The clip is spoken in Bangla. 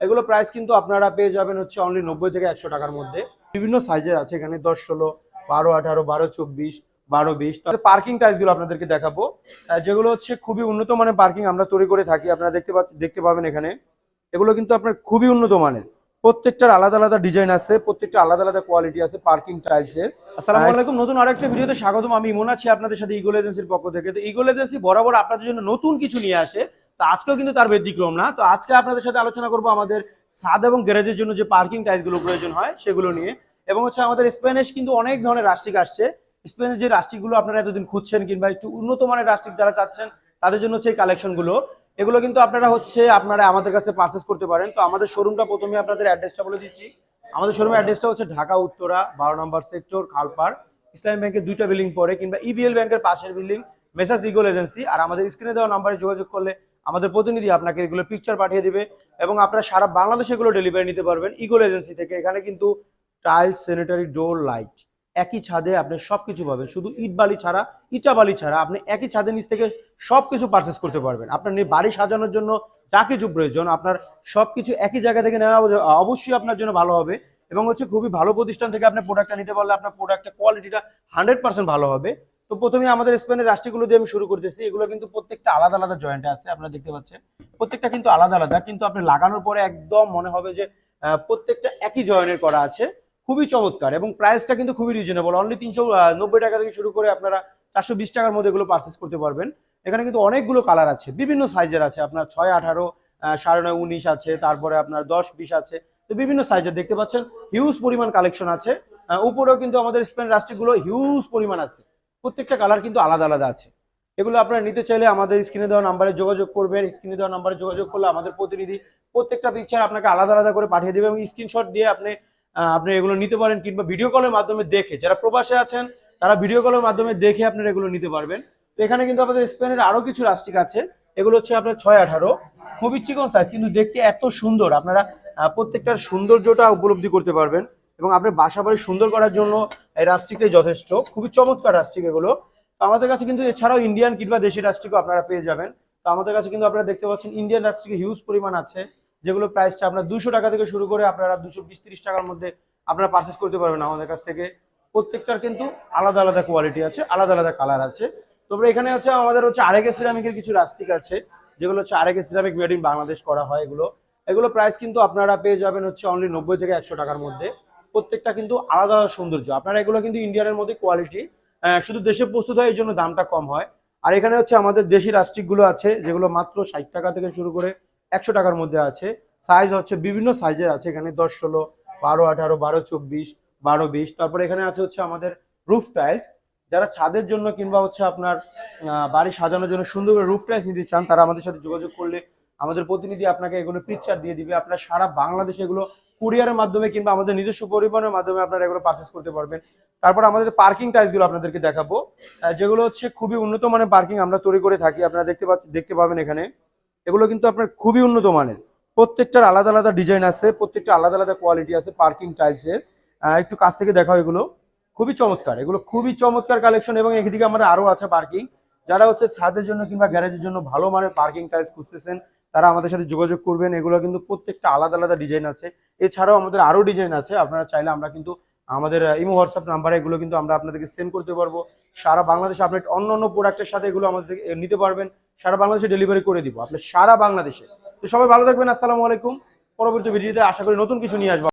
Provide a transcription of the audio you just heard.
এগুলো প্রাইস কিন্তু আপনারা পেয়ে যাবেন হচ্ছে অনলি নব্বই থেকে একশো টাকার মধ্যে। বিভিন্ন সাইজের আছে এখানে দশ ষোলো বারো আঠারো বারো চব্বিশ বারো বিশ। পার্কিং টাইলসগুলো আপনাদেরকে দেখাবো। যেগুলো হচ্ছে খুবই উন্নত মানের পার্কিং আমরা তৈরি করে থাকি আপনারা দেখতে পাচ্ছেন দেখতে পাবেন এখানে। এগুলো কিন্তু আপনার খুবই উন্নত মানের। প্রত্যেকটার আলাদা আলাদা ডিজাইন আছে প্রত্যেকটা আলাদা আলাদা কোয়ালিটি আছে পার্কিং টাইলসের আসসালামু আলাইকুম নতুন আরেকটা ভিডিওতে স্বাগতম। আমি ইমন আছি আপনাদের সাথে ইগল এজেন্সির পক্ষ থেকে। তো ইগল এজেন্সি বরাবর আপনাদের জন্য নতুন কিছু নিয়ে আসে। তো আজকেও কিন্তু তার ব্যতিক্রম না। তো আজকে আপনাদের সাথে আলোচনা করব আমাদের ছাদ এবং গ্যারেজের জন্য যে পার্কিং টাইলসগুলো প্রয়োজন হয় সেগুলো নিয়ে। এবং হচ্ছে আমাদের স্প্যানিশ কিন্তু অনেক ধরনের রাষ্ট্রিক আসছে। স্পেনের যে রাস্টিকগুলো আপনারা এতদিন খুঁজছেন কিংবা একটু উন্নত মানের রাষ্ট্রিক যারা চাচ্ছেন, তাদের জন্য হচ্ছে এই কালেকশনগুলো এগুলো কিন্তু আপনারা হচ্ছে আপনারা আমাদের কাছে পারচেস করতে পারেন। তো আমাদের শোরুমটা প্রথমে আপনাদের অ্যাড্রেসটা বলে দিচ্ছি। আমাদের শোরুমের অ্যাড্রেসটা হচ্ছে ঢাকা, উত্তরা, বারো নম্বর সেক্টর খালপাড়। ইসলামী ব্যাংকের দুইটা বিল্ডিং পরে কিংবা ইবিএল ব্যাংকের পাশের বিল্ডিং মেসাস ইগল এজেন্সি আর আমাদের স্ক্রিনে দেওয়া নাম্বারে যোগাযোগ করলে আমাদের প্রতিনিধি আপনাকে এগুলো পিকচার পাঠিয়ে দিবে এবং আপনারা সারা বাংলাদেশে এগুলো ডেলিভারি নিতে পারবেন। ইগোল এজেন্সি থেকে। এখানে কিন্তু টাইলস স্যানিটারি ডোর লাইট একই ছাদে আপনি সবকিছু পাবেন। শুধু ইট বালি ছাড়া, ইটা বালি ছাড়া আপনি একই ছাদের নিচ থেকে সবকিছু পারচেস করতে পারবেন। আপনার বাড়ি সাজানোর জন্য যা কিছু প্রয়োজন, আপনার সবকিছু একই জায়গা থেকে নেওয়া অবশ্যই আপনার জন্য ভালো হবে এবং হচ্ছে খুবই ভালো প্রতিষ্ঠান থেকে আপনি প্রোডাক্টটা নিতে পারলে আপনার প্রোডাক্টের কোয়ালিটিটা হান্ড্রেড পার্সেন্ট ভালো হবে। তো প্রথমে আমাদের স্পেনের রাষ্ট্রগুলো দিয়ে আমি শুরু করতেছি। এগুলো কিন্তু প্রত্যেকটা আলাদা আলাদা জয়েন্টে আছে, আপনারা দেখতে পাচ্ছেন। প্রত্যেকটা কিন্তু আলাদা আলাদা, কিন্তু আপনি লাগানোর পরে একদম মনে হবে যে প্রত্যেকটা একই জয়েন্টের করা আছে। খুবই চমৎকার এবং প্রাইসটা কিন্তু খুবই রিজনেবল অনলি তিনশো নব্বই টাকা থেকে শুরু করে আপনারা চারশো বিশ টাকার মধ্যে এগুলো পারচেস করতে পারবেন। এখানে কিন্তু অনেকগুলো কালার আছে, বিভিন্ন সাইজের আছে। আপনার ছয়, আঠারো সাড়ে নয়, উনিশ আছে, তারপরে আপনার দশ, বিশ আছে। তো বিভিন্ন সাইজের দেখতে পাচ্ছেন হিউজ পরিমাণ কালেকশন আছে। উপরেও কিন্তু আমাদের স্পেন রাষ্ট্রগুলো হিউজ পরিমাণ আছে। প্রত্যেকটা কালার কিন্তু আলাদা আলাদা আছে। এগুলো আপনারা নিতে চাইলে আমাদের স্ক্রিনে দেওয়া নাম্বারে যোগাযোগ করবেন। স্ক্রিনে দেওয়া নাম্বারে যোগাযোগ করলে আমাদের প্রতিনিধি প্রত্যেকটা পিকচার আপনাকে আলাদা আলাদা করে পাঠিয়ে দেবে এবং স্ক্রিনশট দিয়ে আপনি আপনি এগুলো নিতে পারেন কিংবা ভিডিও কলের মাধ্যমে দেখে, যারা প্রবাসে আছেন, তারা ভিডিও কলের মাধ্যমে দেখে আপনারা এগুলো নিতে পারবেন। তো এখানে কিন্তু আমাদের স্পেনের আরও কিছু রাস্টিক আছে। এগুলো হচ্ছে আপনার ছয় আঠারো। খুবই চিকন সাইজ কিন্তু দেখতে এত সুন্দর। আপনারা প্রত্যেকটার সৌন্দর্যটা উপলব্ধি করতে পারবেন। এবং আপনার বাসা বাড়ি সুন্দর করার জন্য এই রাস্টিকটাই যথেষ্ট। খুবই চমৎকার রাস্টিক এগুলো। তো আমাদের কাছে কিন্তু এছাড়াও ইন্ডিয়ান কিংবা দেশি রাস্টিকও আপনারা পেয়ে যাবেন। তো আমাদের কাছে কিন্তু আপনারা দেখতে পাচ্ছেন ইন্ডিয়ান রাস্টিকে হিউজ পরিমাণ আছে, যেগুলো প্রাইসটা আপনার দুশো টাকা থেকে শুরু করে আপনারা দুশো বিশ তিরিশ টাকার মধ্যে আপনারা পারচেস করতে পারবেন আমাদের কাছ থেকে। প্রত্যেকটার কিন্তু আলাদা আলাদা কোয়ালিটি আছে, আলাদা আলাদা কালার আছে। তারপরে এখানে হচ্ছে আমাদের হচ্ছে আরেকে সিরামিকের কিছু রাস্টিক আছে, যেগুলো হচ্ছে আরেকে সিরামিক মেড ইন বাংলাদেশ করা হয় এগুলো। এগুলো প্রাইস কিন্তু আপনারা পেয়ে যাবেন হচ্ছে অনলি নব্বই থেকে একশো টাকার মধ্যে। প্রত্যেকটা কিন্তু আলাদা আলাদা সৌন্দর্য। আপনারা এগুলো কিন্তু ইন্ডিয়ানের মধ্যে কোয়ালিটি শুধু দেশে প্রস্তুত হয় এই জন্য দামটা কম হয়। আর এখানে হচ্ছে আমাদের দেশি রাস্টিকগুলো আছে, যেগুলো মাত্র ষাট টাকা থেকে শুরু করে একশো টাকার মধ্যে আছে। সাইজ হচ্ছে বিভিন্ন সাইজের আছে। এখানে দশ, ষোলো, বারো, আঠারো, বারো, চব্বিশ, বারো, বিশ। তারপরে এখানে আছে হচ্ছে আমাদের রুফ টাইলস যারা ছাদের জন্য কিংবা হচ্ছে আপনার বাড়ি সাজানোর জন্য সুন্দর করে রুফ টাইলস নিতে চান, তারা আমাদের সাথে যোগাযোগ করলে আমাদের প্রতিনিধি আপনাকে এগুলো পিকচার দিয়ে দিবে। আপনার সারা বাংলাদেশে এগুলো কুরিয়ারের মাধ্যমে কিংবা আমাদের নিজস্ব পরিবহনের মাধ্যমে আপনারা এগুলো পারচেস করতে পারবেন। তারপর আমাদের পার্কিং টাইলসগুলো আপনাদেরকে দেখাবো। যেগুলো হচ্ছে খুবই উন্নত মানের পার্কিং আমরা তৈরি করে থাকি, আপনারা দেখতে পাচ্ছেন দেখতে পাবেন এখানে। এগুলো কিন্তু আপনার খুবই উন্নত মানের। প্রত্যেকটার আলাদা আলাদা ডিজাইন আছে, প্রত্যেকটা আলাদা আলাদা কোয়ালিটি আছে পার্কিং টাইলসের একটু কাছ থেকে দেখাও এগুলো। খুবই চমৎকার। এগুলো খুবই চমৎকার কালেকশন এবং এদিকে আমাদের আরও আছে পার্কিং যারা হচ্ছে ছাদের জন্য কিংবা গ্যারেজের জন্য ভালো মানের পার্কিং টাইলস খুঁজতেছেন তারা আমাদের সাথে যোগাযোগ করবেন। এগুলো কিন্তু প্রত্যেকটা আলাদা আলাদা ডিজাইন আছে। এছাড়াও আমাদের আরও ডিজাইন আছে। আপনারা চাইলে আমরা কিন্তু আমাদের ইমো হোয়াটসঅ্যাপ নাম্বারে এগুলো কিন্তু আমরা আপনাদেরকে সেন্ড করতে পারব। সারা বাংলাদেশে আপনি অন্য অন্য প্রোডাক্টের সাথে এগুলো আমাদের নিতে পারবেন। সারা বাংলাদেশে ডেলিভারি করে দিব। আপনি সারা বাংলাদেশে। তো সবাই ভালো থাকবেন। আসসালামু আলাইকুম। পরবর্তী ভিডিওতে আশা করি নতুন কিছু নিয়ে আসব।